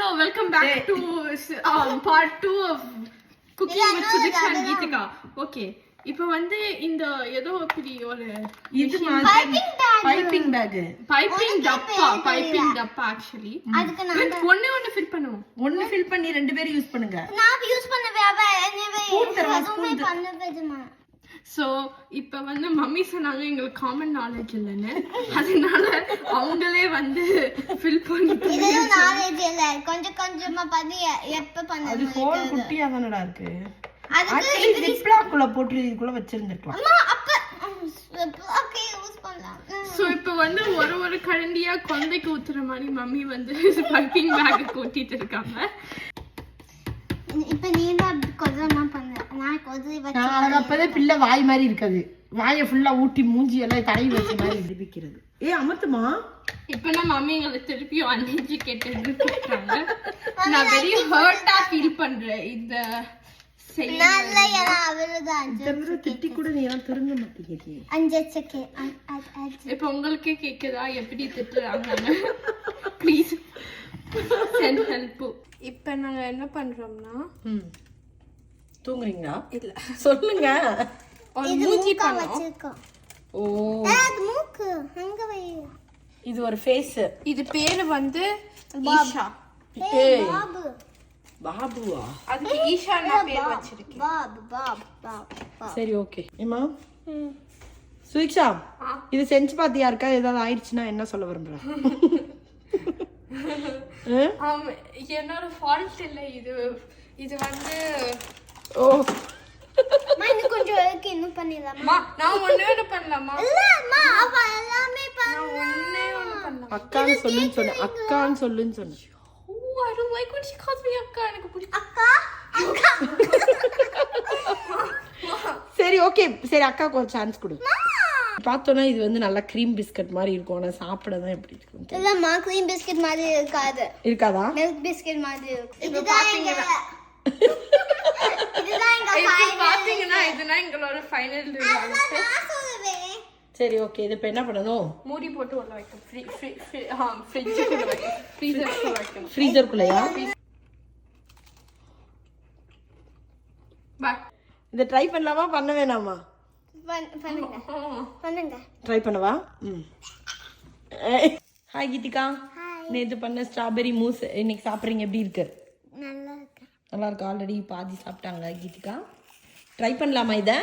Hello welcome back to part two of cooking with Sudhiksha and Geethika okay இப்போ வந்து இந்த ஏதோ இப்படி ஒரு இது பைப்பிங் பேக் பைப்பிங் டப்பா பைப்பிங் டப்பா ஆக்சுவலி அதுக்கு நான் ஒண்ணே ஒண்ணு ஃபிட் பண்ணுவோம். ஒன்னு ஃபில் பண்ணி ரெண்டு பேரும் யூஸ் பண்ணுங்க. நான் யூஸ் பண்ணவே அவ எதுவுமே பண்ணவேதுமா ஸோ இப்போ வந்து மம்மி சொன்னாங்க எங்களுக்கு காமன் நாலேஜ் இல்லைன்னு. அதனால அவங்களே வந்து ஃபில் பண்ணி இதெல்லாம் நாலேஜ் இல்ல. கொஞ்சம் கொஞ்சமா பண்ணி எப்ப பண்ண அது ஹோல் குட்டியா தானடா இருக்கு. அதுக்கு ஆக்சுவலி ஜிப்லாக்குள்ள போட்டு இதுக்குள்ள வச்சிருந்துருக்கலாம். அம்மா அப்ப ஓகே யூஸ் பண்ணலாம். ஸோ இப்போ வந்து ஒரு ஒரு கரண்டியா குழந்தைக்கு ஊத்துற மாதிரி மம்மி வந்து பைப்பிங் பேக் ஊத்திட்டு இருக்காங்க. இப்ப நீ தான் கொஞ்சமா பண்ண. நான் கொஞ்சம் வச்சு நான் அப்பதே பிள்ளை வாய் மாதிரி இருக்காது. வாயை ஃபுல்லா ஊட்டி மூஞ்சி எல்லாம் தடவி வச்ச மாதிரி விடுவிக்கிறது ஏ அமத்துமா இப்போ நான் மம்மி எங்களை திருப்பி அன்னைக்கு கேட்டு நான் வெரி ஹர்ட்டா ஃபீல் பண்றேன். இந்த அஞ்சு திட்டி கூட நீ எல்லாம் திரும்ப மாட்டேங்கிறீ அஞ்சு செகண்ட் அஞ்சு. இப்போ உங்களுக்கே கேக்குதா? எப்படி திட்டுறாங்கன்னு. ப்ளீஸ் சென்ட் ஹெல்ப் இப்போ நாங்க என்ன பண்றோம்னா ம். தூங்குறீங்களா? இல்ல. சொல்லுங்க. மூஞ்சி பண்ணோம் ஓ. மூக்கு. அங்க வை. இது ஒரு ஃபேஸ் இது பேரு வந்து ஈஷா. ஏய். பாபு. பாபுவா? அதுக்கு ஈஷா நான் பேர் வச்சிருக்கேன். பாப் பாப் பாப் சரி ஓகே ஏமா சுவிக்ஷா இது செஞ்சு பார்த்தியா இருக்கா? ஏதாவது ஆயிடுச்சுன்னா என்ன சொல்ல விரும்புற? என்னோட ஃபால்ட் இல்லை. இது இது வந்து ஓ. இன்னும் பண்ணிடலாமா? மா நான் ஒண்ணே ஒண்ணு பண்ணலாமா? இல்ல அம்மா அவ எல்லாமே பண்ண. நான் ஒண்ணே ஒண்ணு பண்ணலாம்? அக்கான்னு சொல்லுன்னு சொன்னேன். அக்கான்னு சொல்லுன்னு சொன்னேன். ஓ I don't like when she calls me அக்கா எனக்கு பிடிக்கும் அக்கா அக்கா. சரி ஓகே சரி அக்காவுக்கு ஒரு சான்ஸ் கொடு. பார்த்தோன்னா இது வந்து நல்லா க்ரீம் பிஸ்கட் மாதிரி இருக்கும். ஆனால் சாப்பிட தான் எப்படி இருக்கும். இல்லம்மா க்ரீம் பிஸ்கட் மாதிரி இருக்காது. இருக்காதா? மில்க் பிஸ்கட் மாதிரி இருக்கும். இதுதான் எங்க இதுதான் எங்க இதுதான் எங்களோட ஃபைனல் சரி ஓகே இது இப்போ என்ன பண்ணணும் மூடி போட்டு உள்ள வைக்கணும். ஃப்ரீ ஃப்ரீ ஃப்ரீ ஆ ஃப்ரிட்ஜுக்குள்ள வைக்கணும். ஃப்ரீசருக்குள்ள வைக்கணும். ஃப்ரீசருக்குள்ளேயா இதை ட்ரை பண்ணலாமா? பண்ண வேணாமா? பண்- பண்ணுங்க. பண்ணுங்க. ட்ரை பண்ணவா? ம். ஹாய் கீதிகா நேற்று பண்ண ஸ்ட்ராபெரி மூஸ் இன்னைக்கு சாப்பிட்றீங்க எப்படி இருக்கு? நல்லா இருக்கு. நல்லா இருக்கு. ஆல்ரெடி பாதி சாப்பிட்டாங்க கீதிகா ட்ரை பண்ணலாமா இதை?